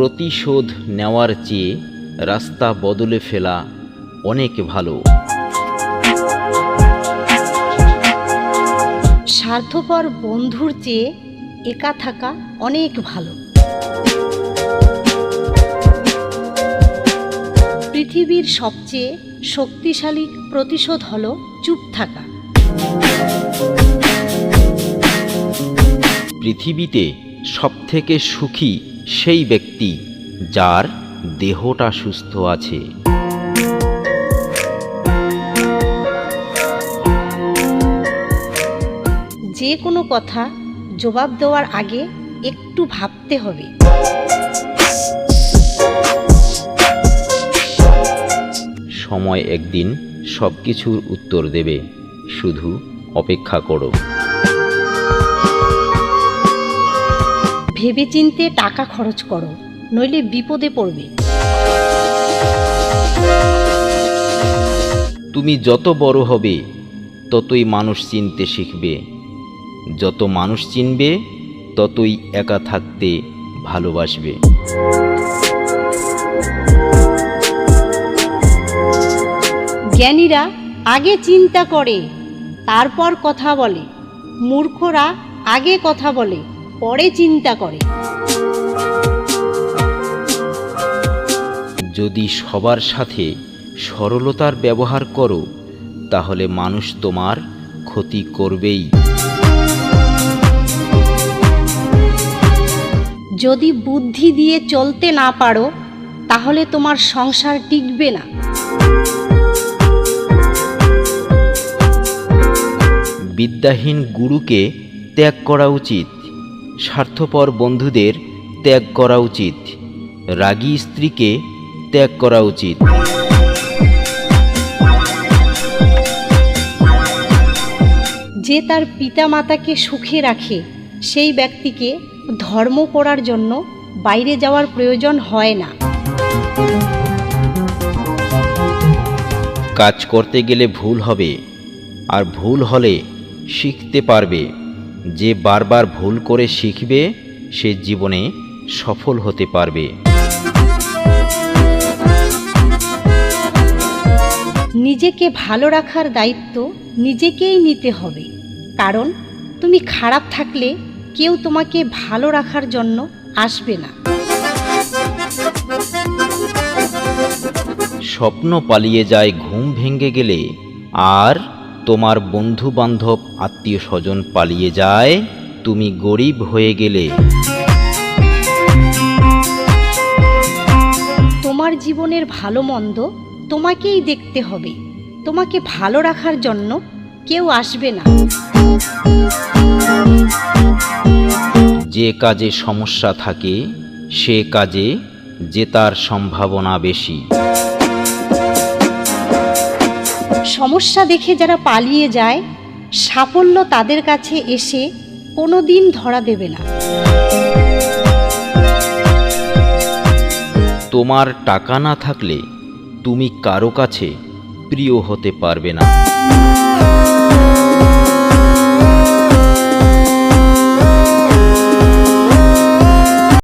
প্রতিশোধ নেওয়ার চেয়ে রাস্তা বদলে ফেলা অনেক ভালো। স্বার্থপর বন্ধুর চেয়ে একা থাকা অনেক ভালো। পৃথিবীর সবচেয়ে শক্তিশালী প্রতিশোধ হল চুপ থাকা। পৃথিবীতে সবথেকে সুখী সেই ব্যক্তি যার দেহটা সুস্থ আছে। যে কোনো কথা জবাব দেওয়ার আগে একটু ভাবতে হবে। সময় একদিন সব কিছুর উত্তর দেবে। শুধু অপেক্ষা করো। ভেবেচিন্তে টাকা খরচ করো নইলে বিপদে পড়বে। তুমি যত বড় হবে ততই মানুষ চিনতে শিখবে। যত মানুষ চিনবে ততই একা থাকতে ভালোবাসবে। জ্ঞানীরা আগে চিন্তা করে তারপর কথা বলে। মূর্খরা আগে কথা বলে। পরে চিন্তা করে। যদি সবার সাথে সরলতার ব্যবহার করো তাহলে মানুষ তোমার ক্ষতি করবেই। যদি বুদ্ধি দিয়ে চলতে না পারো তাহলে তোমার সংসার টিকবে না। বিদ্যাহীন গুরুকে ত্যাগ করা উচিত। স্বার্থপর বন্ধুদের ত্যাগ করা উচিত। রাগী স্ত্রীকে ত্যাগ করা উচিত। যে তার পিতামাতাকে সুখে রাখে সেই ব্যক্তিকে ধর্ম করার জন্য বাইরে যাওয়ার প্রয়োজন হয় না। কাজ করতে গেলে ভুল হবে আর ভুল হলে শিখতে পারবে। যে বারবার ভুল করে শিখবে সে জীবনে সফল হতে পারবে। নিজেকে ভালো রাখার দায়িত্ব নিজেকেই নিতে হবে। কারণ তুমি খারাপ থাকলে কেউ তোমাকে ভালো রাখার জন্য আসবে না। স্বপ্ন পালিয়ে যায় ঘুম ভেঙে গেলে আর তোমার বন্ধু বান্ধব আত্মীয় স্বজন পালিয়ে যায় তুমি গরিব হয়ে গেলে। তোমার জীবনের ভালো মন্দ তোমাকেই দেখতে হবে। তোমাকে ভালো রাখার জন্য কেউ আসবে না। যে কাজে সমস্যা থাকে সে কাজে জেতার সম্ভাবনা বেশি। সমস্যা দেখে যারা পালিয়ে যায়, সাফল্য তাদের কাছে এসে কোনো দিন ধরা দেবে না। তোমার টাকা না থাকলে তুমি কারও কাছে প্রিয় হতে পারবে না।